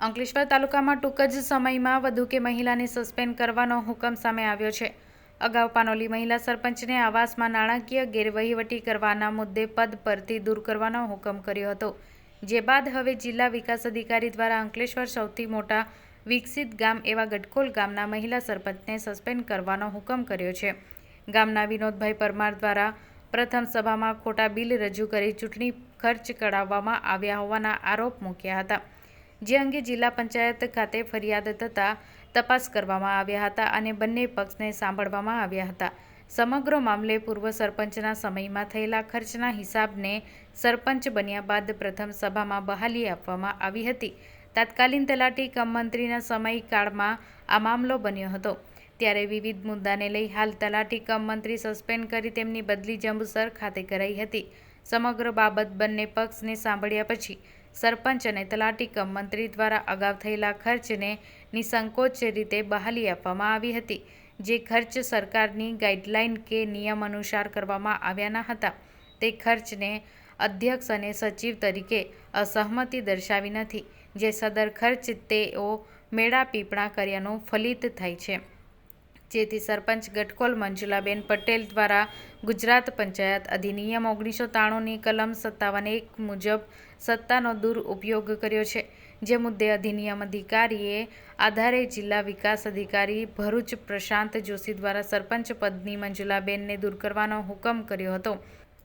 અંકલેશ્વર તાલુકામાં ટૂંક જ સમયમાં વધુ કે મહિલાને સસ્પેન્ડ કરવાનો હુકમ સામે આવ્યો છે. અગાઉ પાનોલી મહિલા સરપંચને આવાસમાં નાણાકીય ગેરવહીવટી કરવાના મુદ્દે પદ પરથી દૂર કરવાનો હુકમ કર્યો હતો. જે બાદ હવે જિલ્લા વિકાસ અધિકારી દ્વારા અંકલેશ્વર સૌથી મોટા વિકસિત ગામ એવા ગટકોલ ગામના મહિલા સરપંચને સસ્પેન્ડ કરવાનો હુકમ કર્યો છે. ગામના વિનોદભાઈ પરમાર દ્વારા પ્રથમ સભામાં ખોટા બિલ રજૂ કરી ચૂંટણી ખર્ચ કઢાવવામાં આવ્યા હોવાના આરોપ મૂક્યા હતા. જે અંગે જિલ્લા પંચાયત ખાતે ફરિયાદ થતાં તપાસ કરવામાં આવ્યા હતા અને બંને પક્ષને સાંભળવામાં આવ્યા હતા. સમગ્ર મામલે પૂર્વ સરપંચના સમયમાં થયેલા ખર્ચના હિસાબને સરપંચ બન્યા બાદ પ્રથમ સભામાં બહાલી આપવામાં આવી હતી. તાત્કાલિન તલાટી કમ મંત્રીના સમયકાળમાં આ મામલો બન્યો હતો. ત્યારે વિવિધ મુદ્દાને લઈ હાલ તલાટી કમ મંત્રી સસ્પેન્ડ કરી તેમની બદલી જંબુસર ખાતે કરાઈ હતી. સમગ્ર બાબત બંને પક્ષને સાંભળ્યા પછી સરપંચ અને તલાટી કમ મંત્રી દ્વારા અગાઉ થયેલા ખર્ચને નિસંકોચ રીતે બહાલી આપવામાં આવી હતી, જે ખર્ચ સરકારની ગાઈડલાઈન કે નિયમ અનુસાર કરવામાં આવ્યા ન હતા. તે ખર્ચને અધ્યક્ષ અને સચિવ તરીકે અસહમતિ દર્શાવી નથી, જે સદર ખર્ચ તેઓ મેળા પીપણા કર્યાનું ફલિત થાય છે. જેથી સરપંચ ગટકોલ મંજુલાબેન પટેલ દ્વારા ગુજરાત પંચાયત અધિનિયમ ઓગણીસો ત્રાણુંની કલમ સત્તાવન એક મુજબ સત્તાનો દુરુપયોગ કર્યો છે, જે મુદ્દે અધિનિયમ અધિકારીએ આધારે જિલ્લા વિકાસ અધિકારી ભરૂચ પ્રશાંત જોશી દ્વારા સરપંચ પદની મંજુલાબેનને દૂર કરવાનો હુકમ કર્યો હતો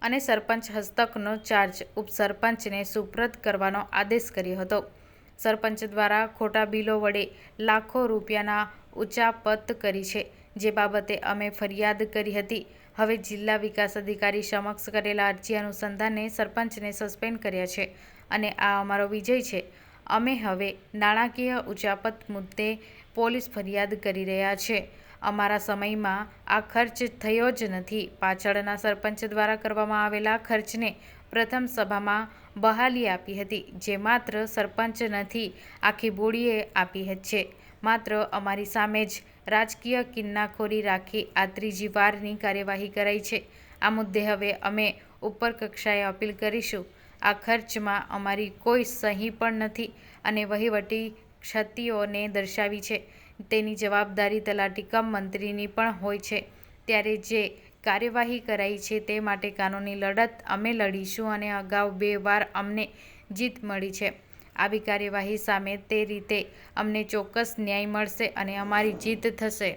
અને સરપંચ હસ્તકનો ચાર્જ ઉપસરપંચને સુપ્રત કરવાનો આદેશ કર્યો હતો. સરપંચ દ્વારા ખોટા બિલો વડે લાખો રૂપિયાના ઉચાપત કરી છે. જે બાબતે અમે ફરિયાદ કરી હતી. હવે જિલ્લા વિકાસ અધિકારી સમક્ષ કરેલા અરજી અનુસંધાને સરપંચને સસ્પેન્ડ કર્યા છે અને આ અમારો વિજય છે. અમે હવે નાણાકીય ઉચાપત મુદ્દે પોલીસ ફરિયાદ કરી રહ્યા છે. અમારા સમયમાં આ ખર્ચ થયો જ નથી. પાછળના સરપંચ દ્વારા કરવામાં આવેલા ખર્ચને પ્રથમ સભામાં બહાલી આપી હતી, જે માત્ર સરપંચ નથી, આખી બોડીએ આપી છે. માત્ર અમારી સામે જ રાજકીય કિન્નાખોરી રાખી આ ત્રીજી વારની કાર્યવાહી કરાઈ છે. આ મુદ્દે હવે અમે ઉપર કક્ષાએ અપીલ કરીશું. આ ખર્ચમાં અમારી કોઈ સહી પણ નથી અને વહીવટી ક્ષતિઓને દર્શાવી છે. તેની જવાબદારી તલાટી કમ મંત્રીની પણ હોય છે. ત્યારે જે કાર્યવાહી કરાઈ છે તે માટે કાનૂની લડત અમે લડીશું અને અગાઉ બે વાર અમને જીત મળી છે. આવી કાર્યવાહી સામે તે રીતે અમને ચોક્કસ ન્યાય મળશે અને અમારી જીત થશે.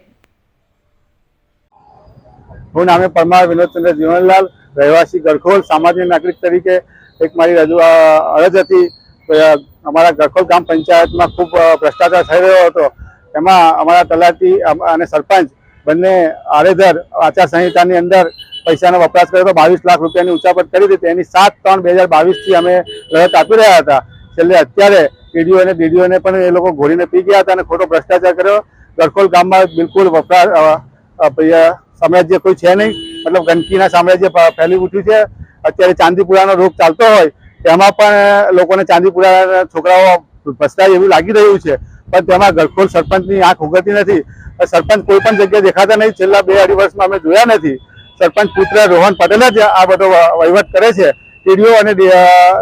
હું નામે પરમાર વિનોદચંદ્ર જીવનલાલ, રહેવાસી ગરખોલ સામાજિક નાગરિક તરીકે એક મારી રજૂ અરજ હતી. અમારા ગરખોલ ગ્રામ પંચાયતમાં ખૂબ ભ્રષ્ટાચાર થઈ રહ્યો હતો. એમાં અમારા તલાટી અને સરપંચ બંને આડેધર આચારસંહિતાની અંદર પૈસાનો વપરાશ કર્યો હતો. બાવીસ લાખ રૂપિયાની ઉચાપત કરી હતી. તેની સાત ત્રણ બે હજાર બાવીસથી અમે લડત આપી રહ્યા હતા. છેલ્લે અત્યારે પીડીઓ અને ડીડીઓને પણ એ લોકો ઘોડીને પી ગયા હતા અને ખોટો ભ્રષ્ટાચાર કર્યો. ગરખોલ ગામમાં બિલકુલ વપરાશ સામ્રાજ્ય કોઈ છે નહીં. મતલબ ગંદકીના સામ્રાજ્ય ફેલી ઉઠ્યું છે. અત્યારે ચાંદીપુરાનો રોગ ચાલતો હોય, તેમાં પણ લોકોને ચાંદીપુરાના છોકરાઓ ભ્રષ્ટાચાર એવું લાગી રહ્યું છે. પણ તેમાં ગરખોલ સરપંચની આંખ ઉગતી નથી. સરપંચ કોઈ પણ જગ્યાએ દેખાતા નહીં. છેલ્લા બે અઢી વર્ષમાં અમે જોયા નથી. સરપંચ પુત્ર રોહન પટેલ જ આ બધો વહીવટ કરે છે. ટીડીઓ અને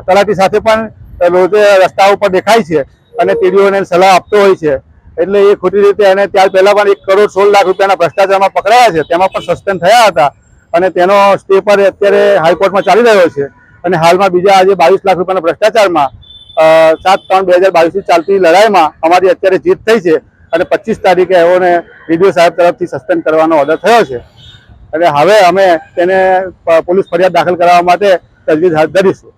તલાટી સાથે પણ રોજે રસ્તા ઉપર દેખાય છે અને ટીડીઓને સલાહ આપતો હોય છે. એટલે એ ખોટી રીતે અને ત્યાર પહેલાં પણ એક કરોડ સોળ લાખ રૂપિયાના ભ્રષ્ટાચારમાં પકડાયા છે. તેમાં પણ સસ્પેન્ડ થયા હતા. અને તેનો સ્ટે પર અત્યારે હાઈકોર્ટમાં ચાલી રહ્યો છે. અને હાલમાં બીજા આજે બાવીસ લાખ રૂપિયાના ભ્રષ્ટાચારમાં સાત ત્રણ બે હજાર બાવીસથી ચાલતી લડાઈમાં અમારી અત્યારે જીત થઈ છે અને પચીસ તારીખે એઓને ડીડીઓ સાહેબ તરફથી સસ્પેન્ડ કરવાનો ઓર્ડર થયો છે. અને હવે અમે તેને પોલીસ ફરિયાદ દાખલ કરવા માટે તજવીજ હાથ ધરીશું.